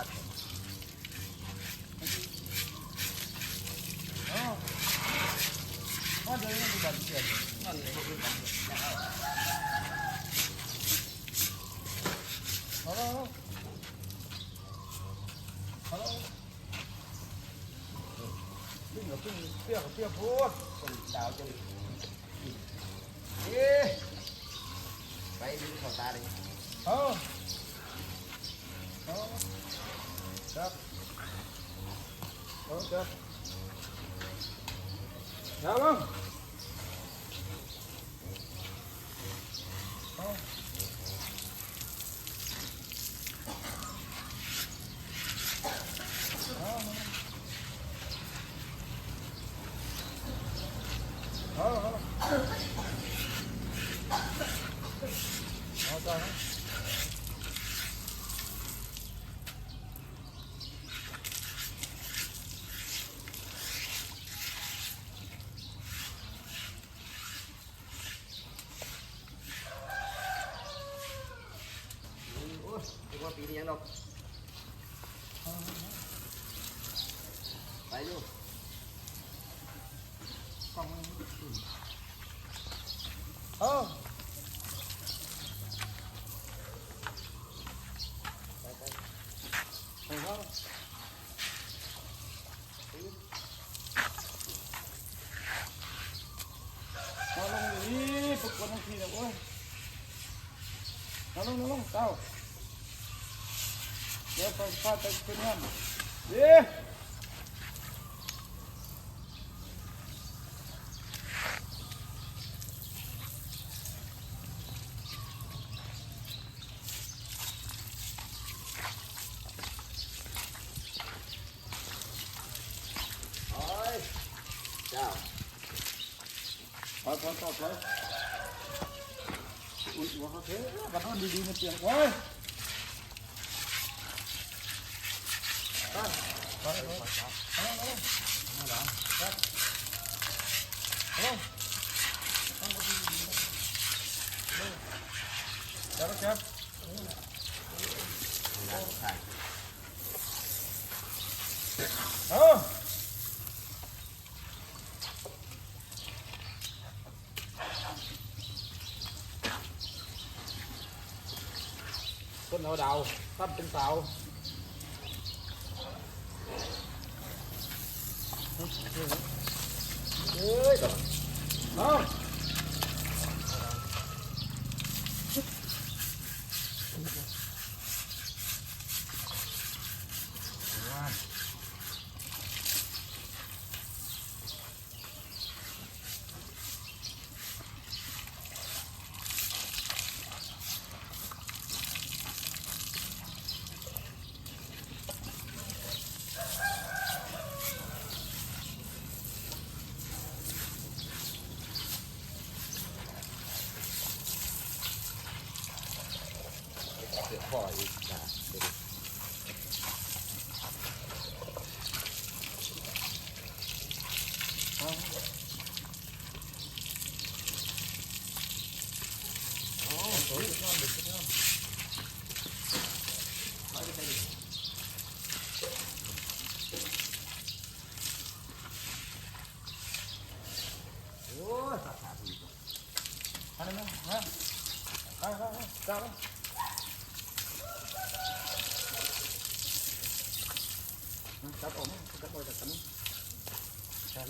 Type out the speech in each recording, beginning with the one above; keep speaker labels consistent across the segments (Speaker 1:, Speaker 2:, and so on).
Speaker 1: thật có đứa nó bẩn tiền mà người nó bẩn tiền hello hello ขึ้นกับ
Speaker 2: ขึ้
Speaker 1: นเปรี้ยวกับเปรี้ยวพูด
Speaker 2: คนดาวจะเอ๊ะไปดึ
Speaker 1: งเขาตา
Speaker 2: ดิ
Speaker 1: เออเออ Dah. Oh, dah. Dah, bang. ลงลงเก้าเดี๋ยวพอพอาปขึ้นเงินเย้ Yeah.
Speaker 2: it. ngôi đầu có trên tàu
Speaker 1: คออีกจ้ะโอ้ยสัตว์ขาดอีกอะไรนะฮะไปไปไปจ้า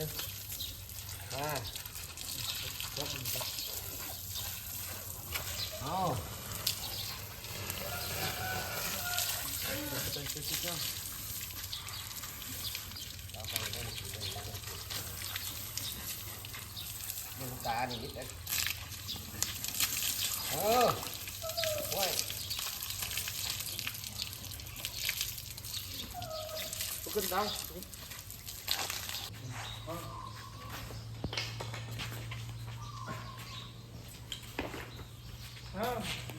Speaker 2: nữa
Speaker 1: ba Oh. Đừng tà đừng biết đấy. Ờ. Quay. Có
Speaker 2: cân đâu? Đúng. हाँ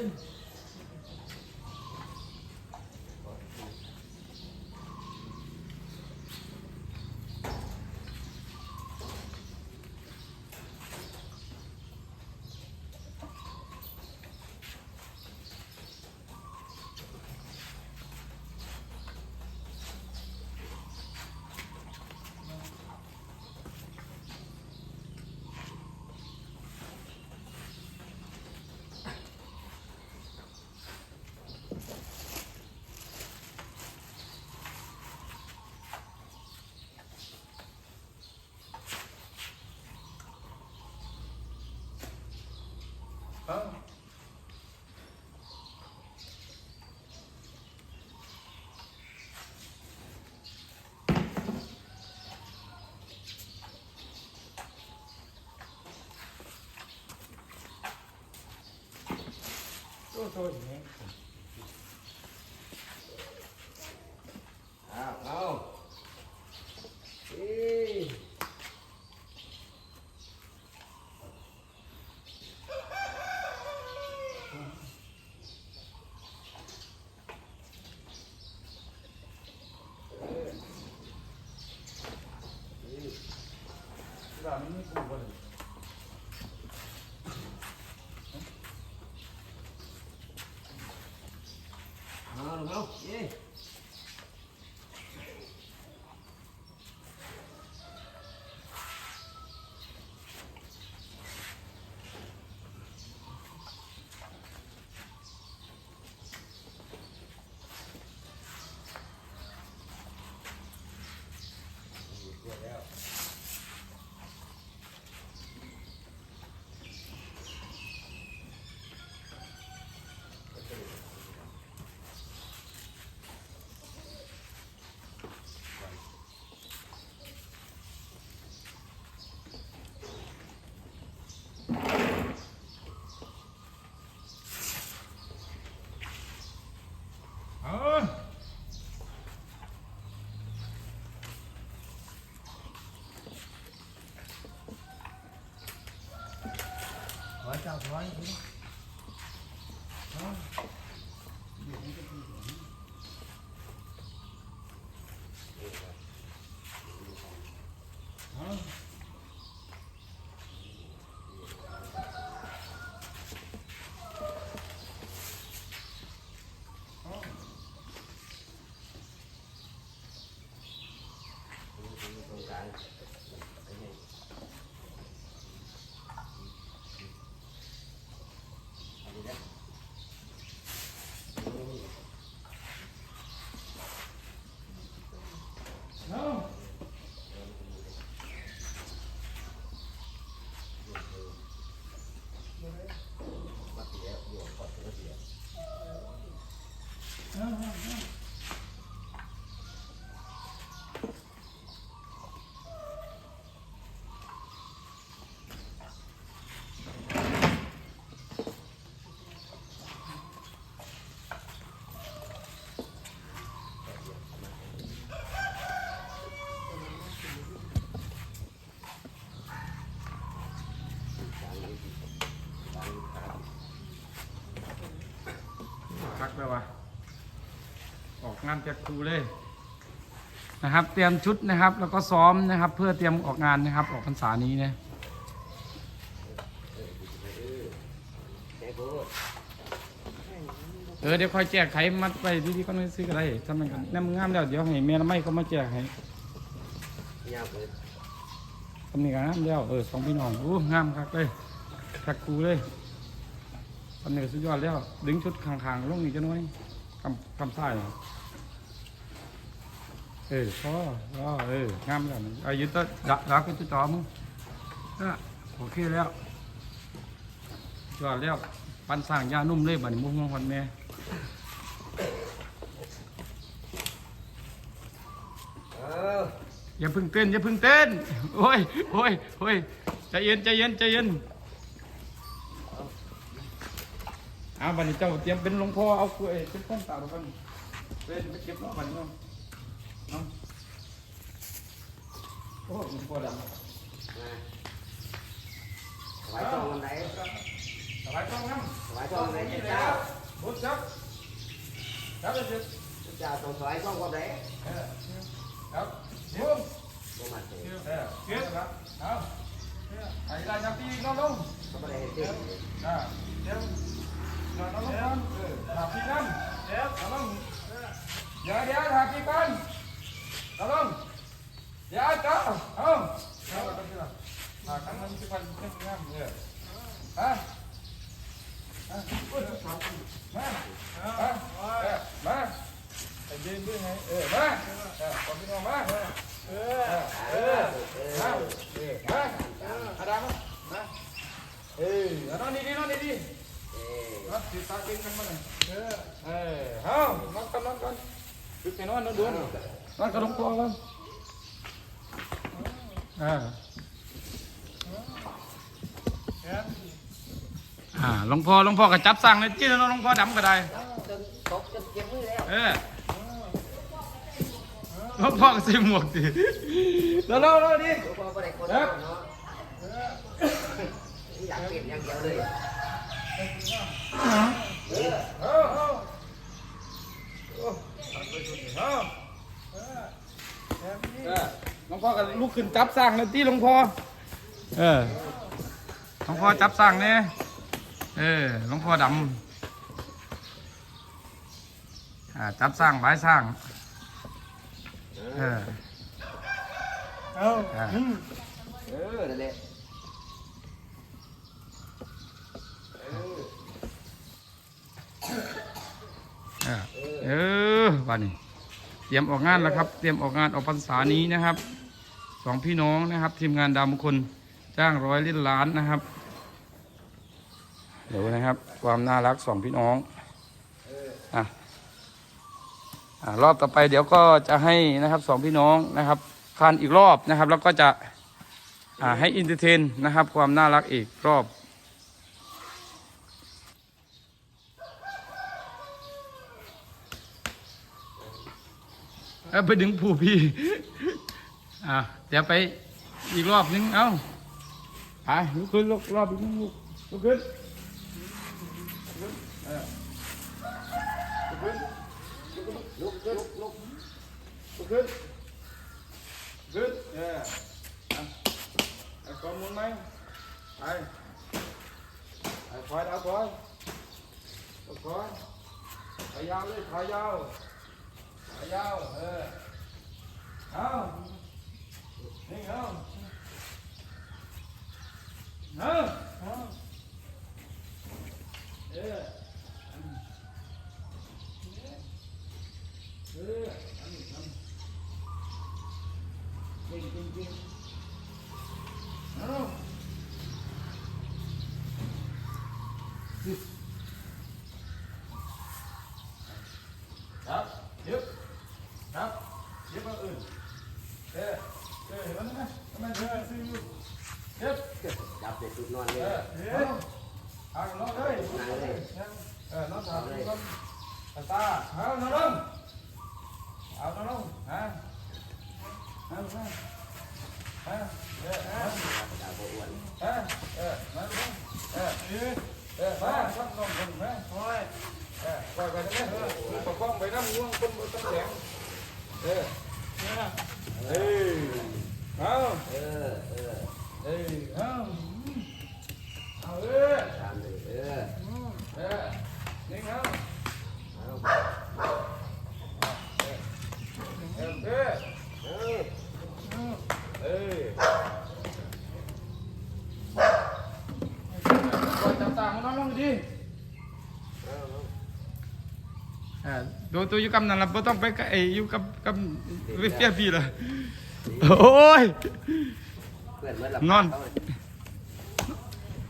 Speaker 2: Amen. gostosamente. Ah, não. Ei. Pra Right, right. ออ
Speaker 1: ก
Speaker 2: งา
Speaker 1: นแจกครูเลยนะครับ เตรียมชุดนะครับ แล้วก็ซ้อมนะครับ เพื่อเตรียมออกงานนะครับ ออกพรรษานี้นะเออเดี๋ยวคอยแจกไขมัดไปที่ๆก็ไม่ซื้อก็ได้ถ้ามันกันนั่นมันงามแล้วเดี๋ยวให้แม่ละไม่ก็มาแจกให้
Speaker 2: ยาวเกิน
Speaker 1: ทำนี่กันงามแล้วเออสองพี่น้องอู้งามคักเลยคักกูเลย ทำนี่ก็สุดยอดแล้ว ดึงชุดข้างๆลงนี่จะน้อยกำกำซ้ายน่ะเออพอพอเอองามแล้วนี่อายุต้นดักดักเป็นตัวจอมึงอะโอเคแล้วยอดแล้วปันสร้างยานุ่มเลยบัดนี้มุ้งมองวันแม่
Speaker 2: เออ
Speaker 1: อย่าเพึ่งเต้นอย่าเพึ่งเต้นโอ้ยโอ้ยโอ้ยใจเย็นใจเย็นใจเย็น เอาบัดนี้เจ้าเตรียมเป็นหลวงพ่อเอากล้วยเป็นต้นตาลกันเป็นไปเก็บเนาะบัดนี้เนาะเนาะโอ้หลวงพ่อดำ
Speaker 2: มาถวายทองวันไหน
Speaker 1: สบายต้องน้
Speaker 2: ถวายทองวันไหนเจ้า
Speaker 1: บุญจับจับเลยสิ
Speaker 2: เจ้าต้องถวายทองวันไหน
Speaker 1: เออครับเดี๋ยว
Speaker 2: มาเถอะ
Speaker 1: เออเก็บครับเอาไอ้ลายจับตีน้องลง
Speaker 2: เขาไม่ได้เห็นเด็ก
Speaker 1: อ่าเดี๋ยวเดี๋ยว องลงเออถามพี่กันเดี๋ยวน้องเดี๋ยวเดี๋ยวถาพี่กันน้องลงเดี๋ยวจ้าเอาเอาไปที่ละมาขันมันจะพันเข้มงามเลยฮะฮะมามามาไอ้เดินด้วยไงเออมาเออขอพี่น้องมาเออเออเอมาเออมาอาดามมาเออนอนดีๆนอนดีๆ
Speaker 2: เอ้ย
Speaker 1: นัดติดตาเก่งกันมาหน่อยเออเออเฮ้านัดกันนัดกันดึกไปนอนนอนด่วนนัดกันลงตัวกันอ่าอ่าหลวงพ่อหลวงพ่อก็จับสั่งเลยจี้แล้วหลวงพ่อดำก็ได้
Speaker 2: จนตกจนเจ็บมือแล้ว
Speaker 1: เออหลวงพ่อก็ใส่หมวกดิแล้วแล้วแล้วดิ
Speaker 2: หลวงพ่อไม่ได้คนเนาะอยากเปลี่ยนอย่างเดียวเลย
Speaker 1: หลวงพ่อก็ลุกขึ้นจับสั่งเลยที่หลวงพ่อ เออ หลวงพ่อจับสั่งเนี่ยเออ หลวงพ่อดำอ่าจับสั่งบายสั่งเออ
Speaker 3: เอา
Speaker 1: อ่า
Speaker 2: เออนั่นแหละเออ
Speaker 1: เออ เออวันนี้เตรียมออกงานแล้วครับ เตรียมออกงานออกพรรษานี้นะครับสองพี่น้องนะครับ ทีมงานดาวมงคลจ้างร้อยลิ้นล้านนะครับเดี๋ยวนะครับ ความน่ารักสองพี่น้องอะอะรอบต่อไปเดี๋ยวก็จะให้นะครับสองพี่น้องนะครับคานอีกรอบนะครับ แล้วก็จะอ่าให้อินเตอร์เทนนะครับ ความน่ารักอีกรอบ เอาไปดึงผู้พี่อ่าเดี๋ยวไปอีกรอบนึง เอ้าไปลุกขึ้นลุกรอบอีกนึงลุกลุกขึ้นลุกขึ้นลุกขึ้น
Speaker 2: ลุกลุกลุก
Speaker 1: ลุกขึ้นขึ้นเอออะไอ้อนมุนไหมไปไอ้คอยเอาคอยเอาคอยขายาวเลยขายาว ยาวเออเอานี่เอาเอาเอาเออเอออันนี้ทำเก่งเก่งเก่งเอาครับยึดครับยึดมาอื่นเออ เออเห็นแล้วนะทำไมเธอซื้ออยู่ยึด
Speaker 2: จับเด็กจุดนอนเล
Speaker 1: เอยอเออเอาน้องเลยเออน้องถามดูก่อนตาเอาน้องลงเอาน้องลงฮะฮะฮะฮะเออฮะ
Speaker 2: ดาวอ้วน
Speaker 1: ฮะเออมาลงเออเออเออมาสักน้องคนไหม
Speaker 3: โอ้ย
Speaker 1: เออปล่อยไปได้ไหมเออประคองไปน้ำง่วงคนบนต้นแข็งเออ
Speaker 3: เนี่ย
Speaker 1: เอ้ย เอา
Speaker 2: เออ เออ
Speaker 1: เอ้ยเอาเอาเออ
Speaker 2: ตามเลยเออ
Speaker 1: เออนี่เอา
Speaker 2: เอา
Speaker 1: เออเออ
Speaker 2: เออ
Speaker 1: เออปล่อยต่างๆน้องลงดิ
Speaker 2: เอา
Speaker 1: อ่าดูตัวอยู่กับนั่นละบ่ต้องไปกับไอ้อยู่กับกับเวเฟียพี่ละ โอ้ย
Speaker 2: เพื่อนเมื่อหลับ
Speaker 1: นอน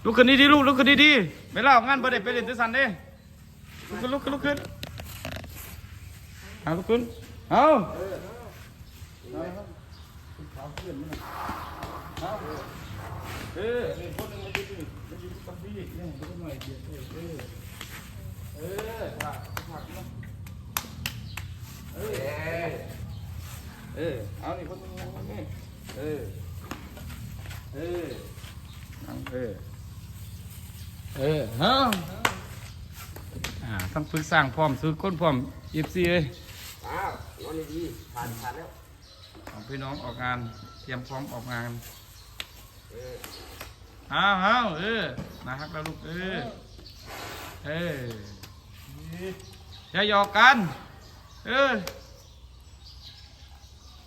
Speaker 1: ลุกขึ้นดีๆลูกลุกขึ้นดีๆไม่เล่างานบ่ได้ไปเล่นแตสันเด้ลุกขึ้นลุกขึ้นลุกขึ้นเอาลุกขึ้นเอาเออนี่คนหนึงมาอยู่นี่มาอยู่กับพี่นี่ดูหน่อยเดียวเออเออเออผักผักเนาะเออ
Speaker 2: เออ
Speaker 1: เออ เอานี่คนหนึงมานี่เออ เออเอาเออ เออฮะอ่าต้องฝึกสร้างพร้อมซื้อก้นพร้อมยิบซีเลย
Speaker 2: อ้าวนอนดีๆผ่านผ่านแล้ว
Speaker 1: ของพี่น้องออกงาน เตรียมพร้อมออกงาน
Speaker 2: เออ
Speaker 1: อ้าวอ้าวเออนะฮักแล้วลูกเออ เอออย่าหยอกกัน เออ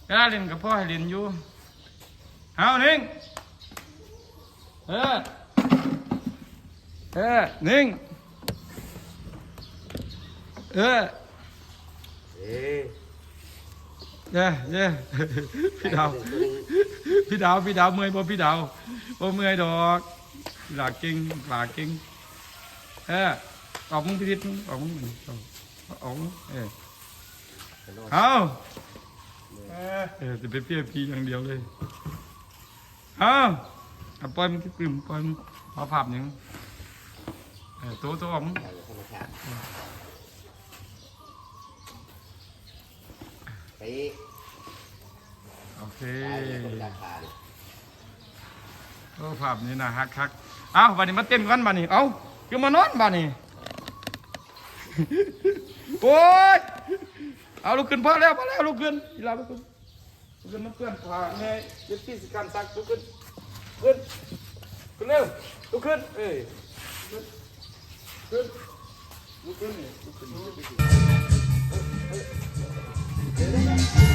Speaker 1: เวลาเล่นกับพ่อให้เล่นอยู่เอานิ่งเออเออนิ่งเออ
Speaker 2: เออ
Speaker 1: เย้เย้พี่ดาวพี่ดาวพี่ดาวเมื่อยบ่พี่ดาวบ่เมื่อยดอกหลาเก่งหลาเก่งเออออกมึงพิทิศออกมึงออกออกมึงเออเอา
Speaker 3: เออ
Speaker 1: เออจะไปเปี้ยพีอย่างเดียวเลยเอาเอาปล่อยมันที่กลิ่มปล่อยมันเอาภาพหยังเออตัวตัวออกมึง
Speaker 2: ธรรมชาติไป
Speaker 1: โอเค
Speaker 2: ตายเลยคนราคาเนี่ย
Speaker 1: โอ้ภาพนี้นะฮักฮักเอ้าวันนี้มาเต้นกันบัดนี้เอ้าคือมานอนบัดนี้โอ้ย เอาลูกขึ้นพอแล้วพอแล้วลูกขึ้นอีลาลูกขึ้นลูกขึ้นน้ำเพื่อนพาแม่ยึดที่สิการตักลูกขึ้นขึ้นขึ้นเร็วลูกขึ้นเอ้ยขึ้นขึ้นลูกขึ้นเนี่ยลูกขึ้น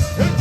Speaker 2: It's